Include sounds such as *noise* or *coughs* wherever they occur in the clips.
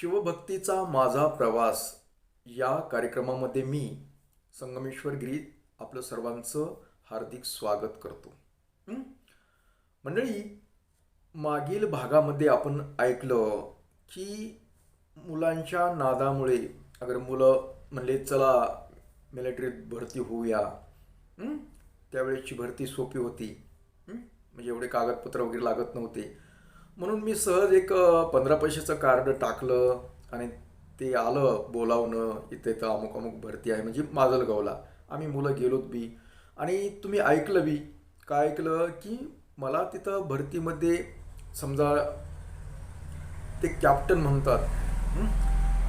शिवभक्तीचा माझा प्रवास. या कार्यक्रमामध्ये मी संगमेश्वर गिरी आपलं सर्वांचं हार्दिक स्वागत करतो. मंडळी मागील भागामध्ये आपण ऐकलं की मुलांच्या नादामुळे अगर मुलं म्हणले चला मिलिटरीत भरती होऊया. त्यावेळेसची त्यावेळेची भरती सोपी होती. म्हणजे एवढे कागदपत्र वगैरे लागत नव्हते. म्हणून मी सहज एक पंधरा पैशाचं कार्ड टाकलं आणि ते आलं बोलावणं इथे तर अमुक अमुक भरती आहे म्हणजे माजलगावला. आम्ही मुलं गेलोत बी. आणि तुम्ही ऐकलं बी काय ऐकलं की मला तिथं भरतीमध्ये समजा ते कॅप्टन म्हणतात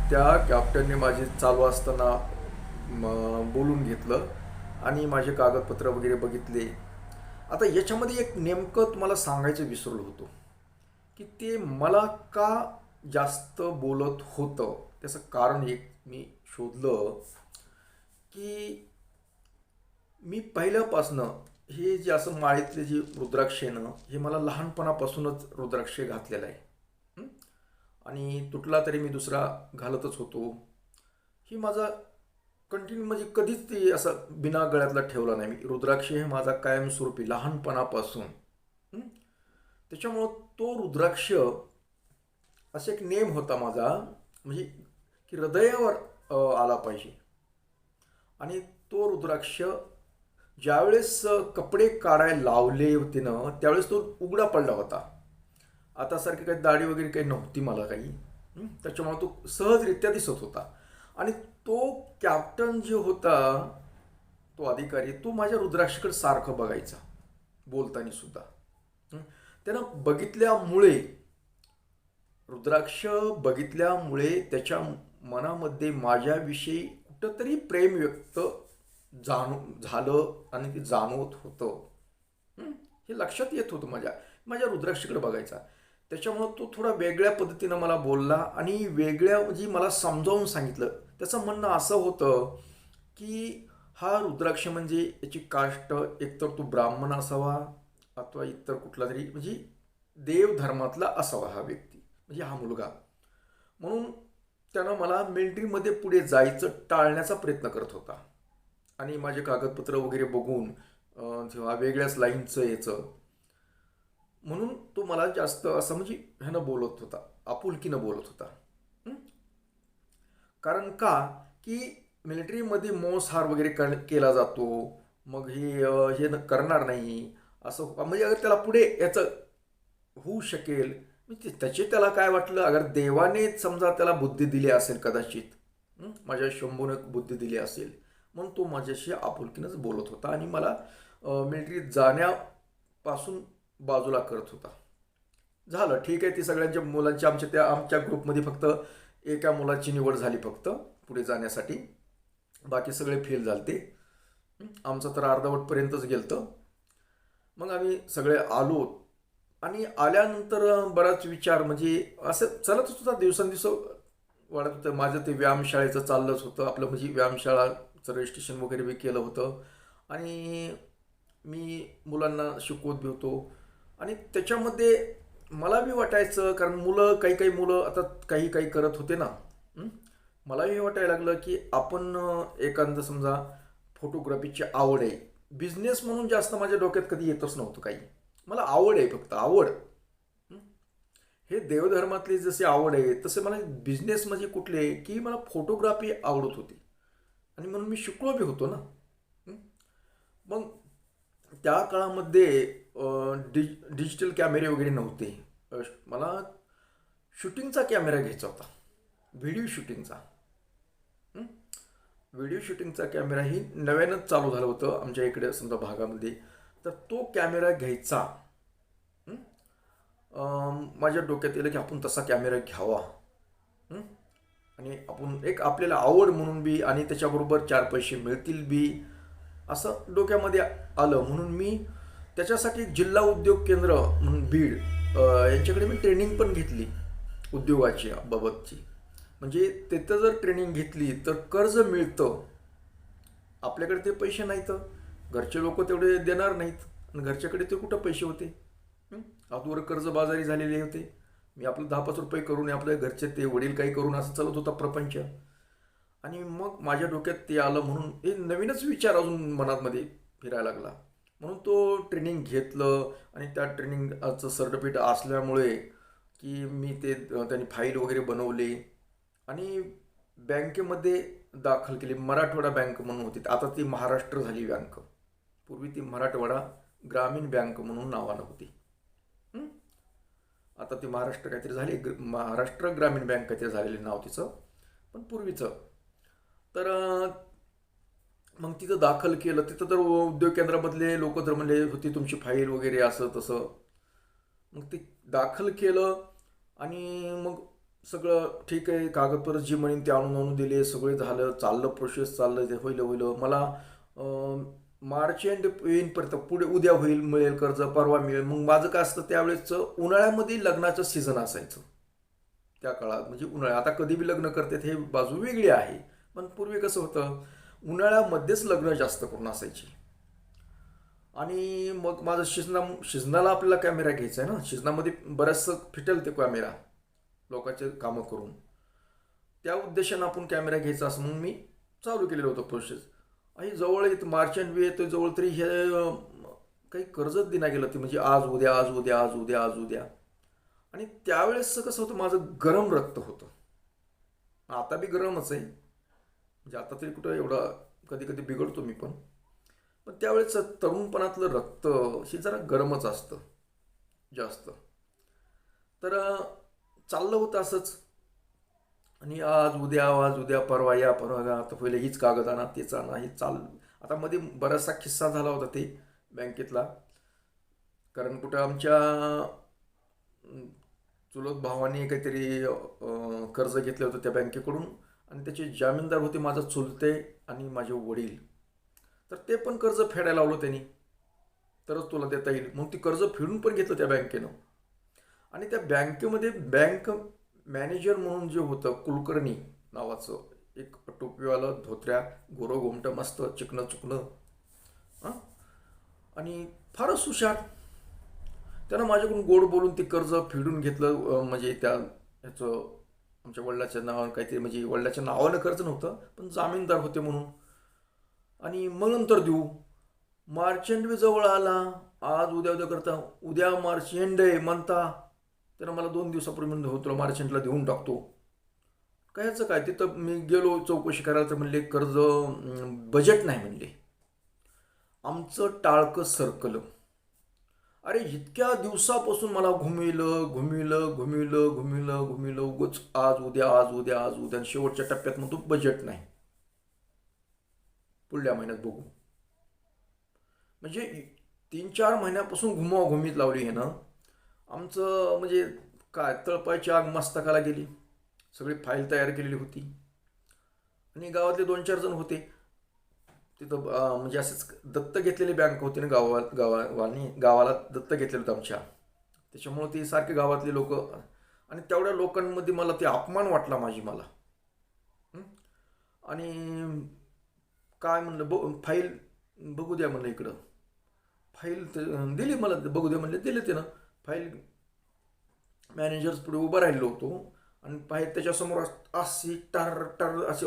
त्या कॅप्टनने माझी चालू असताना बोलून घेतलं आणि माझे कागदपत्र वगैरे बघितले. आता याच्यामध्ये एक नेमकं तुम्हाला सांगायचं विसरलो होतो. की ते मला का जास्त बोलत होतं? त्याचं कारण एक मी शोधलं की मी पहिल्यापासनं हे जे असं माळीतले जे रुद्राक्ष आहे ना हे मला लहानपणापासूनच रुद्राक्ष घातलेलं आहे. आणि तुटला तरी मी दुसरा घालतच होतो. ही माझा कंटिन्यू म्हणजे कधीच ते असं बिना गळ्यातला ठेवला नाही. मी रुद्राक्ष हे माझा कायमस्वरूपी लहानपणापासून. त्याच्यामुळं तो रुद्राक्ष असा एक नेम होता माझा म्हणजे की हृदयावर आला पाहिजे. आणि तो रुद्राक्ष ज्यावेळेस कपडे काढायला लावले होते ना त्यावेळेस तो उघडा पडला होता. आता सारखी काही दाढी वगैरे काही नव्हती मला काही. त्याच्यामुळे तो सहजरित्या दिसत होता. आणि तो कॅप्टन जे होता तो अधिकारी तो माझ्या रुद्राक्षकडे सारखं बघायचा बोलताना सुद्धा. त्यानं बघितल्यामुळे रुद्राक्ष बघितल्यामुळे त्याच्या मनामध्ये माझ्याविषयी कुठंतरी प्रेम व्यक्त जाणू झालं आणि ते जाणवत होतं. हे? लक्षात येत होतं माझ्या माझ्या रुद्राक्षकडे बघायचा. त्याच्यामुळं तो थोडा वेगळ्या पद्धतीनं मला बोलला आणि वेगळ्या म्हणजे मला समजावून सांगितलं. त्याचं म्हणणं असं होतं की हा रुद्राक्ष म्हणजे याची काष्ट एकतर तो ब्राह्मण असावा अथवा इतर कुठला तरी म्हणजे देवधर्मातला असावा हा व्यक्ती. म्हणजे हा मुलगा. म्हणून त्यानं मला मिलिटरीमध्ये पुढे जायचं टाळण्याचा प्रयत्न करत होता. आणि माझे कागदपत्र वगैरे बघून जेव्हा वेगळ्याच लाईनचं याचं म्हणून तो मला जास्त असं म्हणजे ह्यानं बोलत होता. आपुलकीनं बोलत होता. कारण का? की मिलिटरीमध्ये मोसहार वगैरे कर केला जातो. मग हे हे न- करणार नाही. असं म्हणजे अगर त्याला पुढे याचं होऊ शकेल म्हणजे त्याचे त्याला काय वाटलं? अगर देवाने समजा त्याला बुद्धी दिली असेल कदाचित माझ्या शंभूने बुद्धी दिली असेल म्हणून तो माझ्याशी आपुलकीनंच बोलत होता आणि मला मिलिटरीत जाण्यापासून बाजूला करत होता. झालं ठीक आहे ती सगळ्यांच्या मुलांची आमच्या त्या आमच्या ग्रुपमध्ये फक्त एका मुलाची निवड झाली फक्त पुढे जाण्यासाठी. बाकी सगळे फेल झाले ते आमचं तर अर्धवटपर्यंतच गेलतं. मग आम्ही सगळे आलो. आणि आल्यानंतर बराच विचार म्हणजे असं चालतच होता दिवसांदिवस वाढत होतं. माझं ते व्यायामशाळेचं चाललंच होतं. आपलं म्हणजे व्यायामशाळाचं रजिस्ट्रेशन वगैरे बी केलं होतं. आणि मी मुलांना शिकवत बी होतो. आणि त्याच्यामध्ये मला बी वाटायचं कारण मुलं काही काही मुलं आता काही काही करत होते ना. मलाही हे वाटायला लागलं की आपण एखादं समजा फोटोग्राफीची आवड आहे. बिझनेस म्हणून जास्त माझ्या डोक्यात कधी येतच नव्हतं काही. मला आवड आहे फक्त आवड. हे? देवधर्मातली जशी आवड आहे तसे मला बिझनेस म्हणजे कुठले की मला फोटोग्राफी आवडत होती. आणि म्हणून मी शिकलो बी होतो ना. मग त्या काळामध्ये डिज डिजिटल कॅमेरे वगैरे नव्हते. मला शूटिंगचा कॅमेरा घ्यायचा होता. व्हिडिओ शूटिंगचा व्हिडिओ शूटिंगचा कॅमेराही नव्यानंच चालू झालं होतं आमच्या इकडे समजा भागामध्ये. तर तो कॅमेरा घ्यायचा. माझ्या डोक्यात येलं की आपण तसा कॅमेरा घ्यावा. आणि आपण एक आपल्याला आवड म्हणून बी आणि त्याच्याबरोबर चार पैसे मिळतील बी असं डोक्यामध्ये आलं. म्हणून मी त्याच्यासाठी जिल्हा उद्योग केंद्र म्हणून बीड यांच्याकडे मी ट्रेनिंग पण घेतली उद्योगाची बाबतची. म्हणजे तिथं जर ट्रेनिंग घेतली तर कर्ज मिळतं. आपल्याकडे ते पैसे नाहीत. घरचे लोक तेवढे देणार नाहीत. आणि घरच्याकडे ते कुठं पैसे होते? हं? अगोदर कर्जबाजारी झालेले होते. मी आपलं दहा पाच रुपये करून आपल्या घरचे ते वडील काही करून असं चालत होता प्रपंच. आणि मग माझ्या डोक्यात ते आलं म्हणून हे नवीनच विचार अजून मनातमध्ये फिरायला लागला. म्हणून तो ट्रेनिंग घेतलं आणि त्या ट्रेनिंगचं सर्टिफिकेट असल्यामुळे की मी ते त्यांनी फाईल वगैरे बनवले. आणि बँकेमध्ये दाखल केली. मराठवाडा बँक म्हणून होती. आता ती महाराष्ट्र झाली बँक. पूर्वी ती मराठवाडा ग्रामीण बँक म्हणून नावानं होती. आता ती महाराष्ट्र काहीतरी झाली. ग्र- महाराष्ट्र ग्रामीण बँक काहीतरी झालेली नाव तिचं. पण पूर्वीचं. तर मग तिथं दाखल केलं. तिथं तर उद्योग केंद्रामधले लोक तर म्हणले होती तुमची फाईल वगैरे असं तसं. मग ते दाखल केलं आणि मग सगळं ठीक आहे कागदपत्र जी म्हणेन ते आणून आणून दिले सगळे झालं चाललं प्रोसेस चाललं ते होईल होईल मला मार्च एंड येईनपर्यंत पुढे उद्या होईल मिळेल कर्ज परवा मिळेल. मग माझं काय असतं त्यावेळेस उन्हाळ्यामध्ये लग्नाचं सीझन असायचं. त्या काळात म्हणजे उन्हाळ्या आता कधी बी लग्न करतात हे बाजू वेगळी आहे. पण पूर्वी कसं होतं उन्हाळ्यामध्येच लग्न जास्त करून असायची. आणि मग माझं शिजना शिजनाला आपल्याला कॅमेरा घ्यायचा आहे ना? शिजनामध्ये बऱ्याचसं फिटेल ते कॅमेरा लोकांचे कामं करून. त्या उद्देशानं आपण कॅमेरा घ्यायचा असं म्हणून मी चालू केलेलं होतं प्रोसेस आणि जवळ येत मार्च अँड येतो जवळ तरी हे काही कर्जच दिना गेलं ते म्हणजे आज उद्या आज उद्या आज उद्या आज उद्या. आणि त्यावेळेस कसं होतं माझं गरम रक्त होतं. आता बी गरमच आहे. म्हणजे आता तरी कुठं एवढा कधी कधी बिघडतो मी पण. पण त्यावेळेस तरुणपणातलं रक्त हे जरा गरमच असतं. जास्त. तर चाललं होतं असंच. आणि आज उद्या आज उद्या परवा या परवा या आता पहिले हीच कागद आणा तेच आणा हे चाल. आता मध्ये बराचसा किस्सा झाला होता ते बँकेतला. कारण कुठं आमच्या चुलत भावाने काहीतरी कर्ज घेतलं होतं त्या बँकेकडून. आणि त्याचे जामीनदार होते माझा चुलते आणि माझे वडील. तर ते पण कर्ज फेडायला लावलं त्यांनी. तरच तुला देता येईल. मग ती कर्ज फेडून पण घेतलं त्या बँकेनं. आणि त्या बँकेमध्ये बँक मॅनेजर म्हणून जे होतं कुलकर्णी नावाचं एक टोपीवालं धोत्र्या गोरं गोमटं मस्त चिकणं चुकणं हां? आणि फारच हुशार. त्यानं माझ्याकडून गोड बोलून ते कर्ज फेडून घेतलं म्हणजे त्या ह्याचं आमच्या वडिलाच्या नावानं काहीतरी म्हणजे वडिलाच्या नावानं कर्ज नव्हतं पण जामीनदार होते म्हणून. आणि मग नंतर देऊ. मार्च एंड जवळ आला. आज उद्या उद्या करता उद्या मार्च एंड आहे म्हणता त्यानं मला दोन दिवसापूर्वी म्हणलं हो तुला मार्चंटला देऊन टाकतो. कायचं काय? तिथं मी गेलो चौकशी करायला तर म्हणले कर्ज बजेट नाही म्हणले. आमचं टाळकं सरकलं. अरे इतक्या दिवसापासून मला घुमिलं घुमिलं घुमिलं घुमिलं घुमिलं उगच आज उद्या आज उद्या आज उद्या आणि शेवटच्या टप्प्यात म्हणतो बजेट नाही. पुढल्या महिन्यात बघू. म्हणजे तीन चार महिन्यापासून घुमाव घुमीत लावली हे ना आमचं म्हणजे काय तळपायची आग मस्तकाला गेली. सगळी फाईल तयार केलेली होती. आणि गावातले दोन चार जण होते. तिथं म्हणजे असंच दत्त घेतलेली बँक होती ना गावा गावानी गावाला दत्त घेतलेलं होतं आमच्या. त्याच्यामुळं ते सारखे गावातले लोक आणि तेवढ्या लोकांमध्ये मला ते अपमान वाटला माझी मला. आणि काय म्हणलं ब फाईल बघू द्या म्हणलं इकडं. फाईल ते- दिली मला बघू द्या म्हणले दिले ते ना फाईल मॅनेजर्स पुढे उभा राहिलो होतो. आणि फाईल त्याच्यासमोर अस- टर टर असे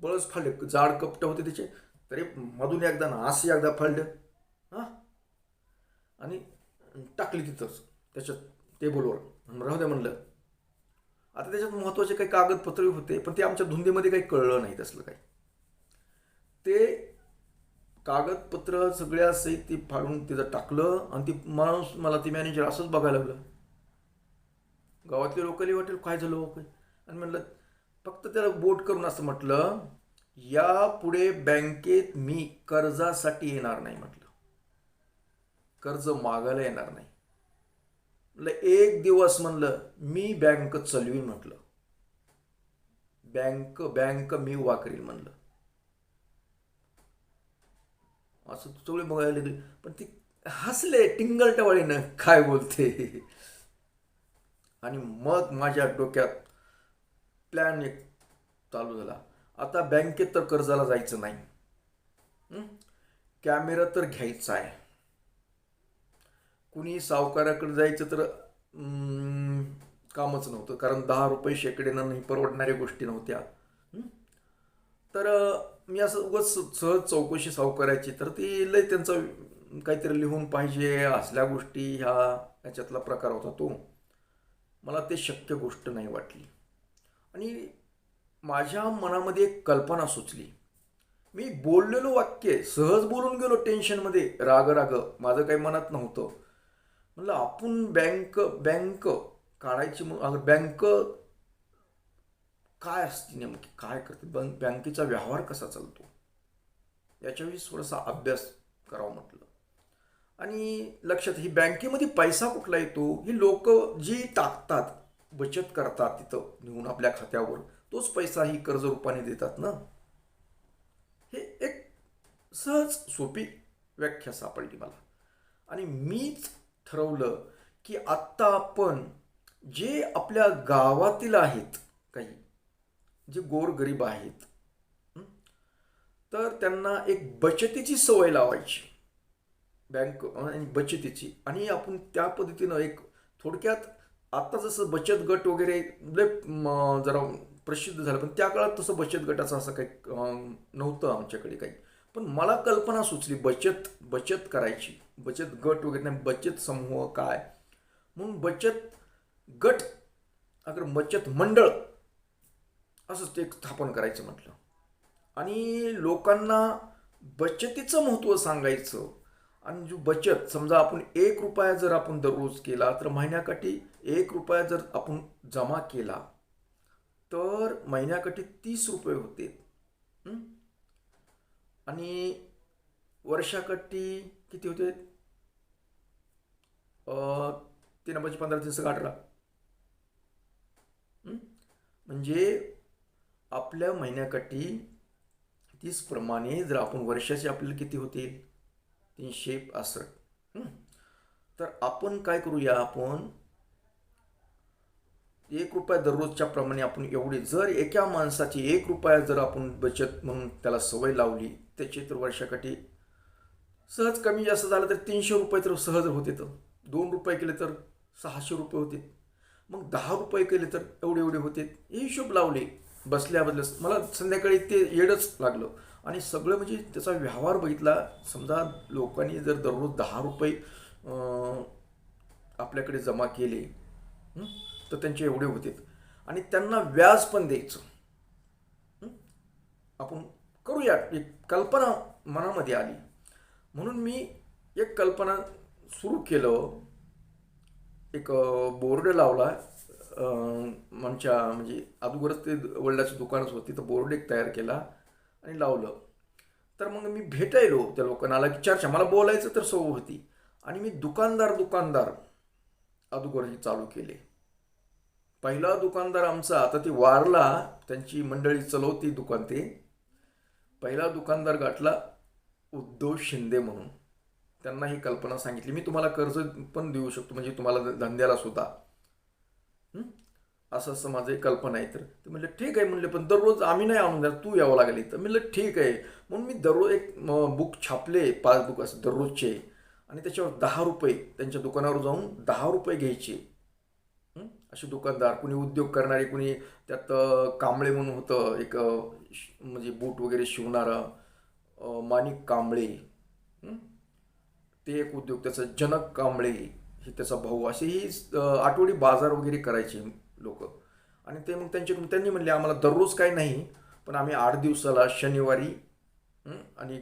बळच फाडले. जाड कपट होते त्याचे. तरी मधून एकदा ना असे एकदा फाडलं. हां? आणि टाकली तिथंच त्याच्यात टेबलवर राहू द्या म्हणलं. आता त्याच्यात महत्त्वाचे काही कागदपत्र होते पण ते आमच्या धुंदीमध्ये काही कळलं नाही तसलं काही. ते कागदपत्र सगळ्या सहित ती फाडून तिथं टाकलं आणि ती माणूस मला ती मॅनेजर असंच बघायला लागलं. गावातले लोकांनी वाटेल काय झालं काय आणि म्हटलं फक्त त्याला बोट करून असं म्हटलं यापुढे बँकेत मी कर्जासाठी येणार नाही म्हटलं. कर्ज मागायला येणार नाही. म्हटलं एक दिवस म्हणलं मी बँक चालवीन म्हटलं. बँक बँक मी उभा करील म्हणलं. असं सगळे बघायला लागले पण ती हसले टिंगल काय बोलते? आणि मग माझ्या डोक्यात प्लॅन एक चालू झाला. आता बँकेत तर कर्जाला जायचं नाही. कॅमेरा तर घ्यायचा आहे. कुणी सावकाराकडे जायचं तर कामच नव्हतं. कारण दहा रुपये शेकडेनं नाही परवडणाऱ्या गोष्टी नव्हत्या. तर मी असं उगाच सहज चौकशी सावकारायची. तर ती लय त्यांचं काहीतरी लिहून पाहिजे असल्या गोष्टी ह्या ह्याच्यातला प्रकार होता तो. मला ते शक्य गोष्ट नाही वाटली. आणि माझ्या मनामध्ये एक कल्पना सुचली. मी बोललेलो वाक्य सहज बोलून गेलो टेन्शनमध्ये राग राग माझं काही मनात नव्हतं. म्हटलं आपण बँक बँक काढायची मग बँक काय असते नेमकी? काय करते? बँक बँकेचा व्यवहार कसा चालतो? याच्याविषयी थोडासा अभ्यास करावा म्हटलं. आणि लक्षात ही बँकेमध्ये पैसा कुठला येतो? ही लोक जी टाकतात बचत करतात तिथं नेऊन आपल्या खात्यावर तोच पैसा ही कर्ज रूपाने देतात ना? हे एक सहज सोपी व्याख्या सापडली मला. आणि मीच ठरवलं की आत्ता आपण जे आपल्या गावातील आहेत काही जे गोरगरीब आहेत तर त्यांना एक बचतीची सवय लावायची. बँक आणि बचतीची. आणि आपण त्या पद्धतीनं एक थोडक्यात आता जसं बचत गट वगैरे लय जरा प्रसिद्ध झालं. पण त्या काळात तसं बचत गटाचं असं काही नव्हतं आमच्याकडे काही. पण मला कल्पना सुचली बचत बचत करायची. बचत गट वगैरे नाही बचत समूह काय? म्हणून बचत गट अगर बचत मंडळ असंच ते एक स्थापन करायचं म्हटलं. आणि लोकांना बचतीचं महत्त्व सांगायचं. आणि जो बचत समजा आपण एक रुपया जर आपण दररोज केला तर महिन्याकाठी एक रुपया जर आपण जमा केला तर महिन्याकाठी तीस रुपये होते. आणि वर्षाकाठी किती होते? तीन पंधरा तीन सगळं अठरा म्हणजे आपल्या महिन्याकाठी तीसप्रमाणे जर आपण वर्षाचे आपल्याला किती होतील तीनशे पासष्ट. तर आपण काय करूया आपण? एक रुपया दररोजच्या प्रमाणे आपण एवढी जर एका माणसाची एक रुपया जर आपण बचत म्हणून त्याला सवय लावली त्याची तर वर्षाकाठी सहज कमी जास्त झालं तर तीनशे रुपये तर सहज होते तर. दोन रुपये केले तर सहाशे रुपये होते. मग दहा रुपये केले तर एवढे एवढे होते. हे हिशोब लावले. बसल्याबद्दल मला संध्याकाळी ते येडच लागलं. आणि सगळं म्हणजे त्याचा व्यवहार बघितला समजा लोकांनी जर दररोज दहा रुपये आपल्याकडे जमा केले तर त्यांचे एवढे होते. आणि त्यांना व्याज पण द्यायचं. आपण करूया. एक कल्पना मनामध्ये आली. म्हणून मी एक कल्पना सुरू केलं. एक बोर्ड लावला. आमच्या म्हणजे अगोदरच ते वडिलाचं दुकानच होती तर बोर्ड एक तयार केला आणि लावलं. तर मग मी भेटायलो त्या लोकांना आला की चर्चा मला बोलायचं तर सवय होती. आणि मी दुकानदार दुकानदार अगोदरही चालू केले. पहिला दुकानदार आमचा आता ती वारला त्यांची मंडळी चलवती दुकान ते. पहिला दुकानदार गाठला उद्धव शिंदे म्हणून. त्यांना ही कल्पना सांगितली. मी तुम्हाला कर्ज पण देऊ शकतो म्हणजे तुम्हाला धंद्याला सुद्धा. असं असं माझं एक कल्पना आहे तर. ते म्हणलं ठीक आहे म्हणले पण दररोज आम्ही नाही आणून द्या तू यावं लागेल तर म्हणलं ठीक आहे. म्हणून मी दररोज एक बुक छापले पाच बुक असं दररोजचे. आणि त्याच्यावर दहा रुपये त्यांच्या दुकानावर जाऊन दहा रुपये घ्यायचे. असे दुकानदार कुणी उद्योग करणारे कुणी त्यात कांबळे म्हणून होतं एक म्हणजे बूट वगैरे शिवणारं माणिक कांबळे. ते एक उद्योग त्याचं जनक कांबळे. त्याचा भाऊ असे ही आठवडी बाजार वगैरे करायचे लोक. आणि ते मग त्यांचे त्यांनी म्हणले आम्हाला दररोज काही नाही पण आम्ही आठ दिवसाला शनिवारी आणि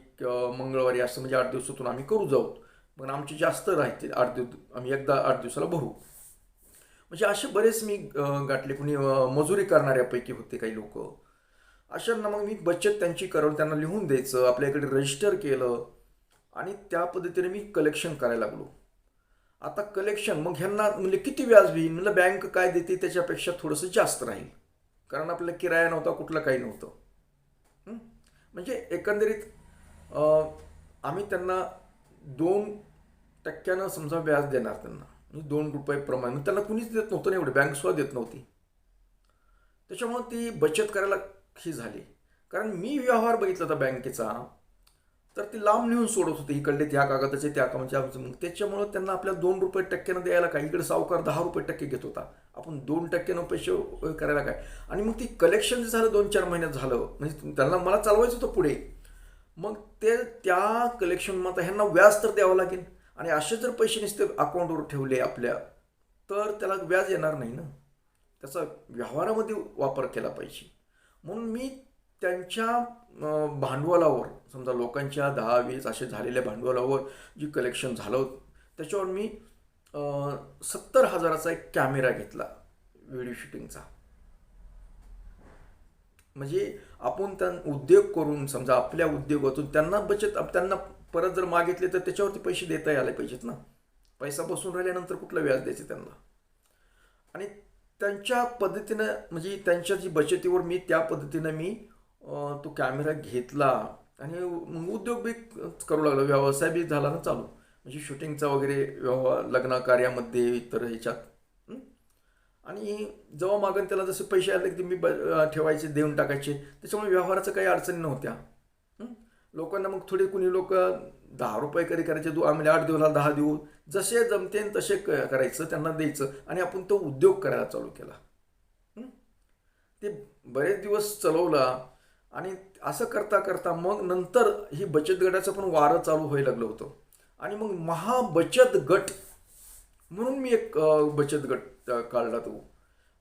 मंगळवारी असं म्हणजे आठ दिवसातून आम्ही करू जाऊ. पण आमचे जास्त राहते आठ दिवस आम्ही एकदा आठ दिवसाला भरू. म्हणजे असे बरेच मी गाठले. कुणी मजुरी करणाऱ्यापैकी होते काही लोक. अशांना मग मी बचत त्यांची करून त्यांना लिहून द्यायचं आपल्या इकडे रजिस्टर केलं. आणि त्या पद्धतीने मी कलेक्शन करायला लागलो. आता कलेक्शन मग ह्यांना म्हणजे किती व्याज होईल? म्हणलं बँक काय देते त्याच्यापेक्षा थोडंसं जास्त राहील. कारण आपल्याला किराया नव्हता कुठलं काही नव्हतं. म्हणजे एकंदरीत आम्ही त्यांना दोन टक्क्यानं समजा व्याज देणार त्यांना. म्हणजे दोन रुपये प्रमाणे. त्यांना कुणीच देत नव्हतं ना एवढे. बँकसुद्धा देत नव्हती. त्याच्यामुळं ती बचत करायला ही झाली. कारण मी व्यवहार बघितला होता बँकेचा तर ती लांब नेऊन सोडत होते इकडले त्या कागदाचे त्या कामाचे. मग त्याच्यामुळं त्यांना आपल्या दोन रुपये टक्क्यानं द्यायला काय? इकडे सावकार दहा रुपये टक्के घेत होता. आपण दोन टक्क्यानं पैसे करायला काय? आणि मग ती कलेक्शन जे झालं दोन चार महिन्यात झालं म्हणजे त्यांना मला चालवायचं होतं पुढे. मग ते त्या कलेक्शन मग ह्यांना व्याज तर द्यावं लागेल. आणि असे जर पैसे नुसते अकाउंटवर ठेवले आपल्या तर त्याला व्याज येणार नाही ना? त्याचा व्यवहारामध्ये वापर केला पाहिजे. म्हणून मी त्यांच्या भांडवलावर समजा लोकांच्या दहा वीस असे झालेल्या भांडवलावर जी कलेक्शन झालं होतं त्याच्यावर मी सत्तर हजाराचा एक कॅमेरा घेतला व्हिडिओ शूटिंगचा म्हणजे आपण त्या उद्योग करून समजा आपल्या उद्योगातून त्यांना बचत त्यांना परत जर मागितले तर त्याच्यावरती पैसे देता यायला पाहिजेत ना. पैसा बसून राहिल्यानंतर कुठलं व्याज द्यायचं त्यांना? आणि त्यांच्या पद्धतीनं म्हणजे त्यांच्या जी बचतीवर मी त्या पद्धतीनं मी तो कॅमेरा घेतला आणि उद्योग बी करू लागला. व्यवसाय बी झाला ना चालू. म्हणजे शूटिंगचा वगैरे व्यवहार लग्न कार्यामध्ये इतर ह्याच्यात आणि जेव्हा मागण त्याला जसे पैसे आले की मी ब ठेवायचे देऊन टाकायचे त्याच्यामुळे व्यवहाराचं काही अडचणी नव्हत्या. लोकांना मग थोडे कुणी लोक दहा रुपये करी करायचे दू आम्ही आठ दिवसाला दहा देऊ. जसे जमते तसे क- करायचं त्यांना द्यायचं. आणि आपण तो उद्योग करायला चालू केला. ते बरेच दिवस चालवला. आणि असं करता करता मग नंतर ही बचत गटाचं पण वारं चालू व्हायला लागलं होतं. आणि मग महाबचत गट म्हणून मी एक बचत गट काढला तो.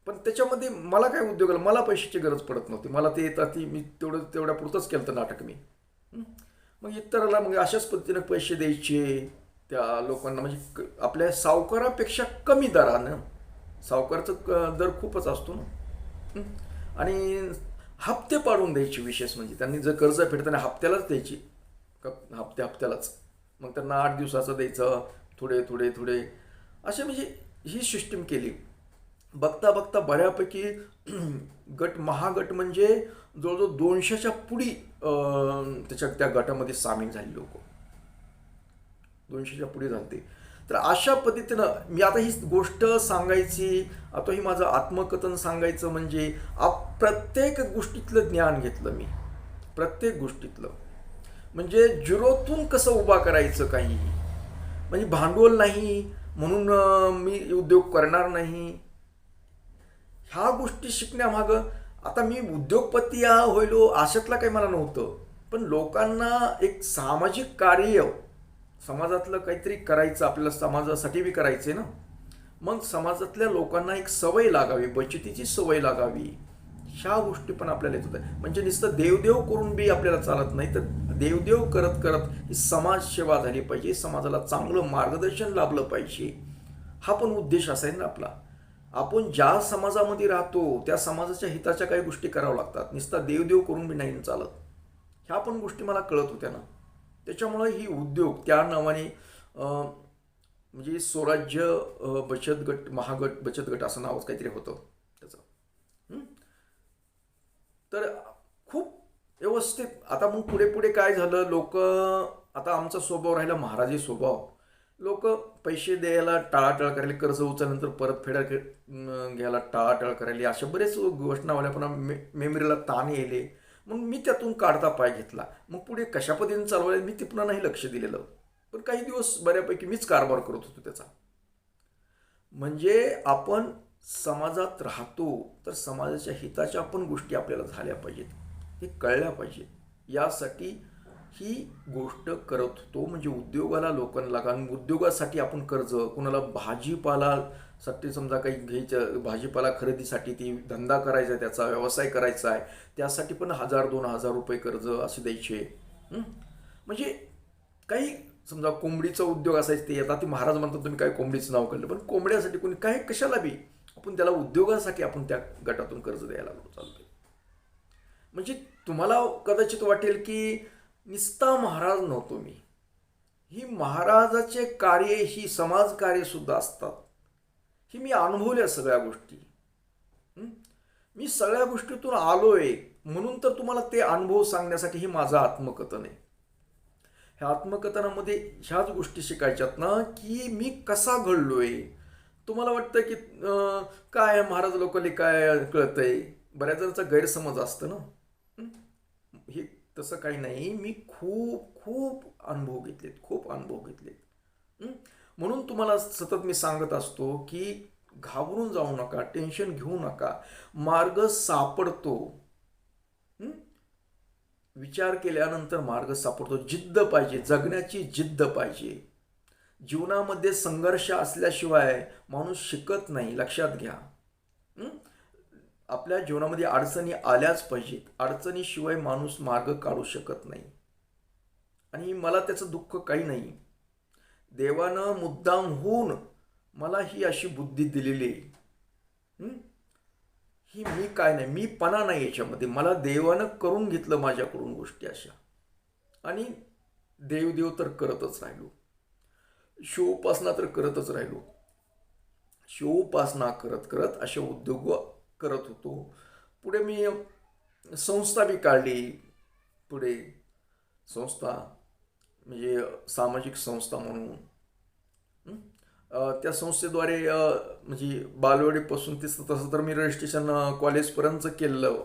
पण त्याच्यामध्ये मला काय उद्योग आला? मला पैशाची गरज पडत नव्हती. मला ते येतात ती मी तेवढं तेवढ्या पुरतंच केलं होतं नाटक मी. मग इतराला मग अशाच पद्धतीनं पैसे द्यायचे. त्या लोकांना म्हणजे क- आपल्या सावकारापेक्षा कमी दरानं. सावकारचं क- दर खूपच असतो ना. आणि हप्ते पाडून द्यायची विशेष म्हणजे. त्यांनी जर कर्ज फेडताना हप्त्यालाच द्यायची. हप्ते हप्त्या हप्त्यालाच. मग त्यांना आठ दिवसाचं द्यायचं. थोडे थोडे थोडे. असे म्हणजे ही सिस्टीम केली. बघता बघता बऱ्यापैकी *clears throat* गट महागट म्हणजे जवळजवळ दोनशेच्या पुढी त्याच्या त्या गटामध्ये सामील झाले लोक. दोनशेच्या पुढे झालते तर अशा पद्धतीनं मी आता ही गोष्ट सांगायची आता ही माझं आत्मकथन सांगायचं म्हणजे आप प्रत्येक गोष्टीतलं ज्ञान घेतलं मी. प्रत्येक गोष्टीतलं. म्हणजे झिरोतून कसं उभा करायचं काही? म्हणजे भांडवल नाही म्हणून मी उद्योग करणार नाही. ह्या गोष्टी शिकण्यामागं आता मी उद्योगपती होईलो आशातला काही मला नव्हतं. पण लोकांना एक सामाजिक कार्य समाजातलं काहीतरी करायचं आपल्याला समाजासाठी बी करायचं आहे ना. मग समाजातल्या लोकांना एक सवय लागावी बचतीची सवय लागावी. ह्या गोष्टी पण आपल्याला येत होत्या. म्हणजे नुसतं देवदेव करून बी आपल्याला चालत नाही तर देवदेव करत करत ही समाजसेवा झाली पाहिजे समाजाला चांगलं मार्गदर्शन लाभलं पाहिजे. हा पण उद्देश असाय ना आपला. आपण ज्या समाजामध्ये राहतो त्या समाजाच्या हिताच्या काही गोष्टी कराव्या लागतात. नुसता देवदेव करून बी नाही चालत. ह्या पण गोष्टी मला कळत होत्या ना. त्याच्यामुळं ही उद्योग त्या नावाने म्हणजे स्वराज्य बचत गट महागट बचत गट असं नावच काहीतरी होतं त्याचं. तर खूप व्यवस्थित. आता मग पुढे पुढे काय झालं? लोक आता आमचा स्वभाव राहिला महाराजी स्वभाव. लोक पैसे द्यायला टाळाटाळ करायला कर्ज उचलल्यानंतर परत फेडा घ्यायला टाळाटाळ करायला अशा बरेच घोषणावाल्या पण मे मेमरीला ताण येले मग मी त्यातून काढता पाय घेतला. मग पुढे कशा पद्धतीने चालवायला मी ते पुन्हा नाही लक्ष दिलेलं. पण काही दिवस बऱ्यापैकी मीच कारभार करत होतो त्याचा. म्हणजे आपण समाजात राहतो तर समाजाच्या हिताच्या पण गोष्टी आपल्याला झाल्या पाहिजेत. हे कळल्या पाहिजेत. यासाठी ही गोष्ट करत होतो. म्हणजे उद्योगाला लोकांना कारण उद्योगासाठी आपण कर्ज कुणाला साठी समजा काही घ्यायचं भाजीपाला खरेदीसाठी ती धंदा करायचा आहे त्याचा व्यवसाय करायचा आहे त्यासाठी पण हजार दोन हजार रुपये कर्ज असे द्यायचे. म्हणजे काही समजा कोंबडीचा उद्योग असायचं ते आता ते महाराज म्हणतात तुम्ही काय कोंबडीचं नाव काढलं पण कोंबड्यासाठी कोणी काय कशाला बी? आपण त्याला उद्योगासाठी आपण त्या गटातून कर्ज द्यायला लागलो चालतंय. म्हणजे तुम्हाला कदाचित वाटेल की निस्ता महाराज नव्हतो मी. ही महाराजाचे कार्य ही समाज कार्य सुद्धा असतात. की मी अनुभवल्या सगळ्या गोष्टी. मी सगळ्या गोष्टीतून आलोय. म्हणून तर तुम्हाला ते अनुभव सांगण्यासाठी हे माझं आत्मकथन आहे. ह्या आत्मकथनामध्ये ह्याच गोष्टी शिकायच्यात ना की मी कसा घडलोय? तुम्हाला वाटतं की काय महाराज लोकांनी काय कळतंय? बऱ्याच जणांचा गैरसमज असतं ना. हे? तसं काही नाही. मी खूप खूप अनुभव घेतलेत. खूप अनुभव घेतलेत. म्हणून तुम्हाला सतत मी सांगत असतो की घाबरून जाऊ नका टेन्शन घेऊ नका. मार्ग सापडतो. विचार केल्यानंतर मार्ग सापडतो. जिद्द पाहिजे जगण्याची जिद्द पाहिजे. जीवनामध्ये संघर्ष असल्याशिवाय माणूस शिकत नाही लक्षात घ्या. आपल्या जीवनामध्ये अडचणी आल्याच पाहिजेत. अडचणीशिवाय माणूस मार्ग काढू शकत नाही. आणि मला त्याचं दुःख काही नाही. देवानं मुद्दाम होऊन मला ही अशी बुद्धी दिलेली आहे. ही मी काय नाही मी पणा नाही याच्यामध्ये. मला देवानं करून घेतलं माझ्याकडून गोष्टी अशा. आणि देवदेव तर करतच राहिलो. शिवोपासना तर करतच राहिलो. शिवोपासना करत करत असे उद्योग करत होतो. पुढे मी संस्था बी काढली. पुढे संस्था म्हणजे सामाजिक संस्था म्हणून. त्या संस्थेद्वारे म्हणजे बालवाडीपासून ते तसं तर मी रजिस्ट्रेशन कॉलेजपर्यंत केलं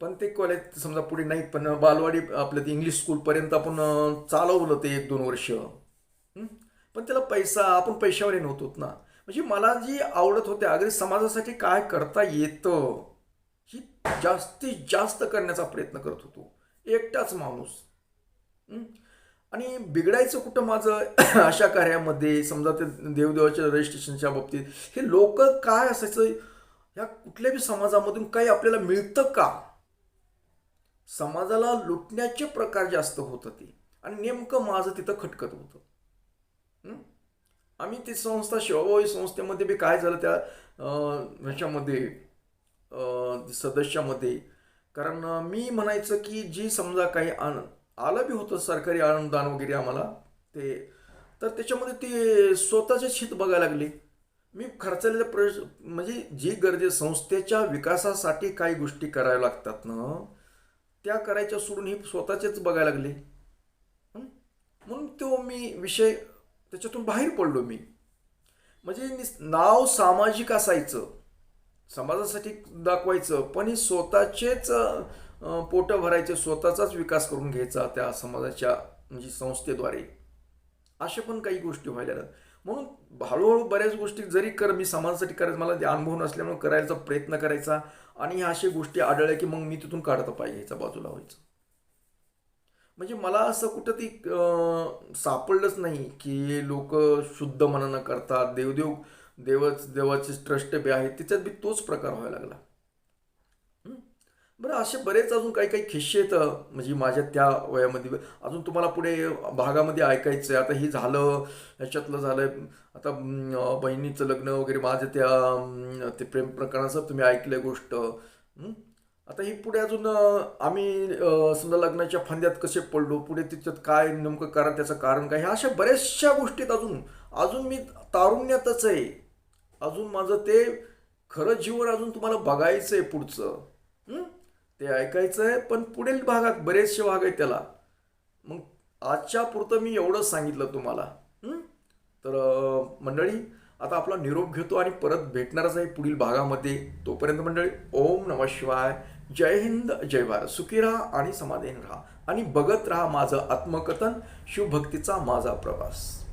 पण ते कॉलेज समजा पुढे नाहीत पण बालवाडी आपलं ते इंग्लिश स्कूलपर्यंत आपण चालवलं ते एक दोन वर्ष. पण त्याला पैसा आपण पैशावर नव्हतो ना. म्हणजे मला जी आवडत होते अगदी समाजासाठी काय करता येतं ही जास्तीत जास्त करण्याचा प्रयत्न करत होतो. एकटाच माणूस. आणि बिघडायचं कुठं माझं? *coughs* अशा कार्यामध्ये समजा ते देवदेवाच्या रजिस्ट्रेशनच्या बाबतीत हे लोक काय असायचं? ह्या कुठल्याही समाजामधून काही आपल्याला मिळतं का? समाजाला लुटण्याचे प्रकार जास्त होत होते आणि नेमकं माझं तिथं खटकत होतं. आम्ही ती संस्था शिवाभावी संस्थेमध्ये बी काय झालं त्या ह्याच्यामध्ये सदस्यामध्ये. कारण मी म्हणायचं की जी समजा काही आण आलं बी होतं सरकारी अनुदान वगैरे आम्हाला ते तर त्याच्यामध्ये ते स्वतःचे हित बघायला लागले. मी खर्चलेले प्र म्हणजे जी गरजे संस्थेच्या विकासासाठी काही गोष्टी कराव्या लागतात ना त्या करायच्या सोडून हे स्वतःचेच बघायला लागले. म्हणून तो मी विषय त्याच्यातून बाहेर पडलो मी. म्हणजे नाव सामाजिक असायचं. समाजासाठी दाखवायचं पण हे स्वतःचेच पोटं भरायचे स्वतःचाच विकास करून घ्यायचा त्या समाजाच्या म्हणजे संस्थेद्वारे. अशा पण काही गोष्टी व्हायला म्हणून हळूहळू बऱ्याच गोष्टी जरी कर मी समाजासाठी करायचं मला अनुभव नसल्यामुळे करायचा प्रयत्न करायचा आणि ह्या अशा गोष्टी आढळल्या की मग मी तिथून काढता पाहिजे ह्याच्या बाजूला व्हायचं. म्हणजे मला असं कुठं ती सापडलंच नाही की लोक शुद्ध मनानं करतात देवदेव देवच देवाचे ट्रस्ट बी आहेत त्याच्यात बी तोच प्रकार व्हायला लागला. बरं असे बरेच अजून काही काही खिस्से आहेत म्हणजे माझ्या त्या वयामध्ये. अजून तुम्हाला पुढे भागामध्ये ऐकायचं आहे आता हे झालं ह्याच्यातलं झालं आता बहिणीचं लग्न वगैरे माझं त्या ते प्रेम प्रकरणाचं तुम्ही ऐकलं गोष्ट. आता ही पुढे अजून आम्ही समजा लग्नाच्या फांद्यात कसे पडलो पुढे त्याच्यात काय नेमकं कारण त्याचं कारण काय ह्या अशा बऱ्याचशा गोष्टीत अजून. अजून मी तारुण्यातच आहे. अजून माझं ते खरं जीवन अजून तुम्हाला बघायचं आहे पुढचं. ते ऐकायचं आहे पण पुढील भागात बरेचसे भाग आहे त्याला. मग आजच्या पुरतं मी एवढंच सांगितलं तुम्हाला. तर मंडळी आता आपला निरोप घेतो आणि परत भेटणारच आहे पुढील भागामध्ये. तोपर्यंत मंडळी ओम नम शिवाय. जय हिंद जय भारत. सुखी राहा आणि समाधानी राहा. आणि बघत राहा माझं आत्मकथन. शिवभक्तीचा माझा प्रवास.